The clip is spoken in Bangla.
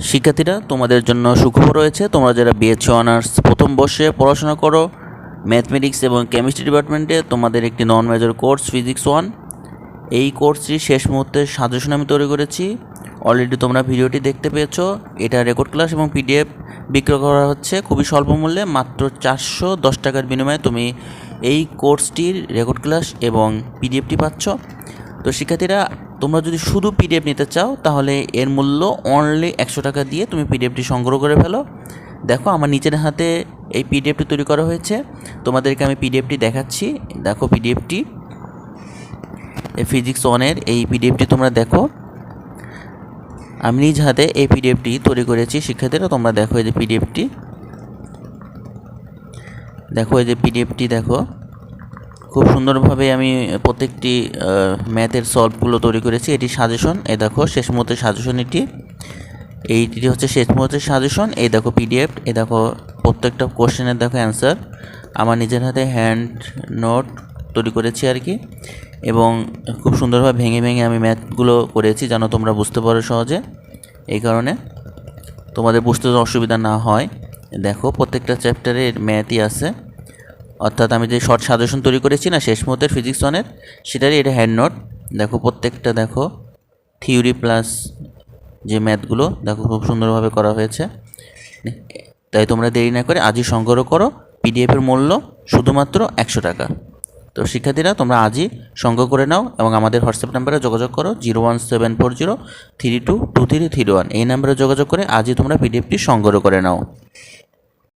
শিক্ষার্থীরা, তোমাদের জন্য সুখবর রয়েছে। তোমরা যারা বিএসসি অনার্স প্রথম বর্ষে পড়াশোনা করো ম্যাথমেটিক্স এবং কেমিস্ট্রি ডিপার্টমেন্টে তোমাদের একটি non major course physics one এই কোর্সটি শেষ মুহূর্তে সাজেশন আমি তৈরি করেছি। অলরেডি তোমরা ভিডিওটি দেখতে পেয়েছ। এটা রেকর্ড ক্লাস এবং পিডিএফ বিক্রয় করা হচ্ছে খুবই স্বল্প মূল্যে, মাত্র চারশো দশ টাকার বিনিময়ে তুমি এই কোর্সটির রেকর্ড ক্লাস এবং পিডিএফটি পাচ্ছ। তো শিক্ষার্থীরা তোমরা যদি শুধু পিডিএফ নিতে চাও, তাহলে এর মূল্য অনলি একশো টাকা দিয়ে তুমি পিডিএফটি সংগ্রহ করে ফেলো। দেখো, আমার নিচের হাতে এই পিডিএফটি তৈরি করা হয়েছে। তোমাদেরকে আমি পিডিএফটি দেখাচ্ছি। দেখো পিডিএফটি এই ফিজিক্স ওয়ানের এই পিডিএফটি তোমরা দেখো। আমি নিজ হাতে এই পিডিএফটি তৈরি করেছি। শিক্ষার্থীরা, তোমরা দেখো এই যে পিডিএফটি দেখো এই যে পিডিএফটি দেখো। খুব সুন্দরভাবে আমি প্রত্যেকটি ম্যাথের সলভগুলো তৈরি করেছি। এটি সাজেশন এ দেখো শেষ মুহূর্তের সাজেশন এটি। এইটি হচ্ছে শেষ মুহূর্তের সাজেশন, এই দেখো পিডিএফ এ দেখো প্রত্যেকটা কোশ্চেনের দেখো অ্যান্সার। আমার নিজের হাতে হ্যান্ড নোট তৈরি করেছি আর কি। এবং খুব সুন্দরভাবে ভেঙে ভেঙে আমি ম্যাথগুলো করেছি যেন তোমরা বুঝতে পারো সহজে। এই কারণে তোমাদের বুঝতে অসুবিধা না হয়। দেখো প্রত্যেকটা চ্যাপ্টারের ম্যাথই আছে। অর্থাৎ আমি যে শর্ট সাজেশন তৈরি করেছি না, শেষ মুহূর্তের ফিজিক্স ওয়ানের সেটারই এটা হ্যান্ড নোট দেখো প্রত্যেকটা, দেখো থিওরি প্লাস যে ম্যাথগুলো দেখো খুব সুন্দরভাবে করা হয়েছে। তাই তোমরা দেরি না করে আজই সংগ্রহ করো পিডিএফের মূল্য শুধুমাত্র একশো টাকা। তো শিক্ষার্থীরা, তোমরা আজই সংগ্রহ করে নাও এবং আমাদের হোয়াটসঅ্যাপ নাম্বারে যোগাযোগ করো zero one seven four zero three two two three three one এই নাম্বারে যোগাযোগ করে আজই তোমরা পিডিএফটি সংগ্রহ করে নাও।